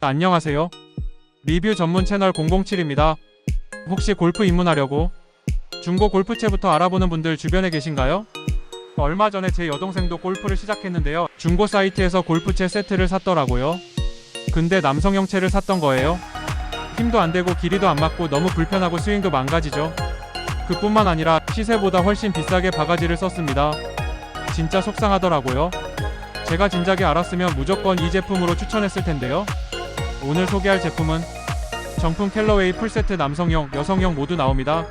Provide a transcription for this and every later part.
안녕하세요. 리뷰 전문 채널 007입니다. 혹시 골프 입문하려고 중고 골프채부터 알아보는 분들 주변에 계신가요? 얼마 전에 제 여동생도 골프를 시작했는데요. 중고 사이트에서 골프채 세트를 샀더라고요. 근데 남성형 채를 샀던 거예요. 힘도 안 되고 길이도 안 맞고 너무 불편하고 스윙도 망가지죠. 그뿐만 아니라 시세보다 훨씬 비싸게 바가지를 썼습니다. 진짜 속상하더라고요. 제가 진작에 알았으면 무조건 이 제품으로 추천했을 텐데요. 오늘 소개할 제품은 정품 캘러웨이 풀세트 남성용, 여성용 모두 나옵니다.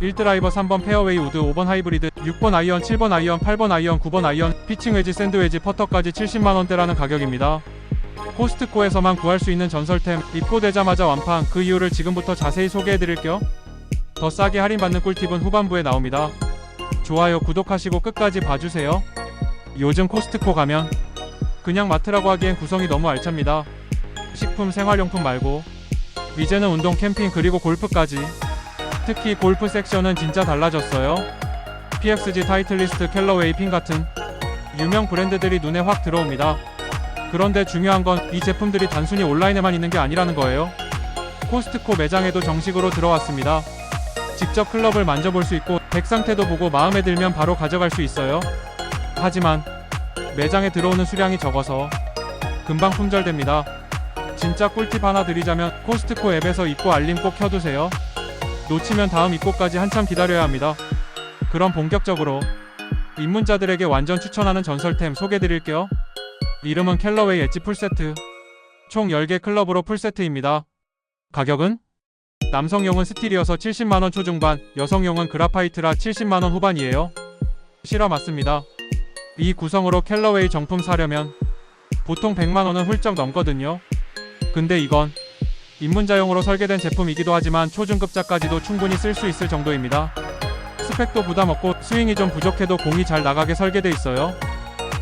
1드라이버 3번 페어웨이 우드 5번 하이브리드 6번 아이언 7번 아이언 8번 아이언 9번 아이언 피칭 웨지 샌드 웨지 퍼터까지 70만원대라는 가격입니다. 코스트코에서만 구할 수 있는 전설템 입고되자마자 완판 그 이유를 지금부터 자세히 소개해드릴게요. 더 싸게 할인받는 꿀팁은 후반부에 나옵니다. 좋아요 구독하시고 끝까지 봐주세요. 요즘 코스트코 가면 그냥 마트라고 하기엔 구성이 너무 알찹니다. 식품 생활용품 말고 이제는 운동 캠핑 그리고 골프까지 특히 골프 섹션은 진짜 달라졌어요. PXG 타이틀리스트 캘러웨이 핀 같은 유명 브랜드들이 눈에 확 들어옵니다. 그런데 중요한 건 이 제품들이 단순히 온라인에만 있는 게 아니라는 거예요. 코스트코 매장에도 정식으로 들어왔습니다. 직접 클럽을 만져볼 수 있고 백 상태도 보고 마음에 들면 바로 가져갈 수 있어요. 하지만 매장에 들어오는 수량이 적어서 금방 품절됩니다. 진짜 꿀팁 하나 드리자면 코스트코 앱에서 입고 알림 꼭 켜두세요. 놓치면 다음 입고까지 한참 기다려야 합니다. 그럼 본격적으로 입문자들에게 완전 추천하는 전설템 소개드릴게요. 이름은 캘러웨이 엣지 풀세트. 총 10개 클럽으로 풀세트입니다. 가격은? 남성용은 스틸이어서 70만원 초중반, 여성용은 그라파이트라 70만원 후반이에요. 실화 맞습니다. 이 구성으로 캘러웨이 정품 사려면 보통 100만원은 훌쩍 넘거든요. 근데 이건 입문자용으로 설계된 제품이기도 하지만 초중급자까지도 충분히 쓸 수 있을 정도입니다. 스펙도 부담 없고 스윙이 좀 부족해도 공이 잘 나가게 설계돼 있어요.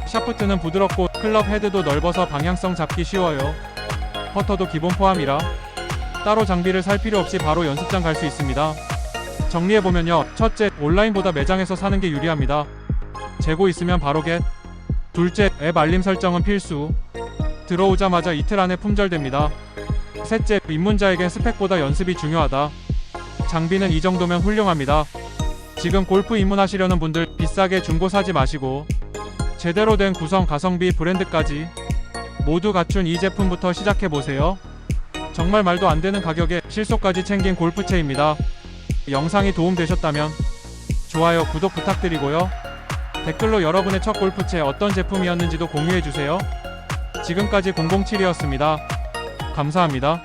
샤프트는 부드럽고 클럽 헤드도 넓어서 방향성 잡기 쉬워요. 퍼터도 기본 포함이라 따로 장비를 살 필요 없이 바로 연습장 갈 수 있습니다. 정리해보면요. 첫째, 온라인보다 매장에서 사는 게 유리합니다. 재고 있으면 바로 겟. 둘째, 앱 알림 설정은 필수. 들어오자마자 이틀 안에 품절됩니다. 셋째, 입문자에겐 스펙보다 연습이 중요하다. 장비는 이 정도면 훌륭합니다. 지금 골프 입문하시려는 분들 비싸게 중고 사지 마시고 제대로 된 구성 가성비 브랜드까지 모두 갖춘 이 제품부터 시작해 보세요. 정말 말도 안 되는 가격에 실속까지 챙긴 골프채입니다. 영상이 도움되셨다면 좋아요, 구독 부탁드리고요. 댓글로 여러분의 첫 골프채 어떤 제품이었는지도 공유해 주세요. 지금까지 007이었습니다. 감사합니다.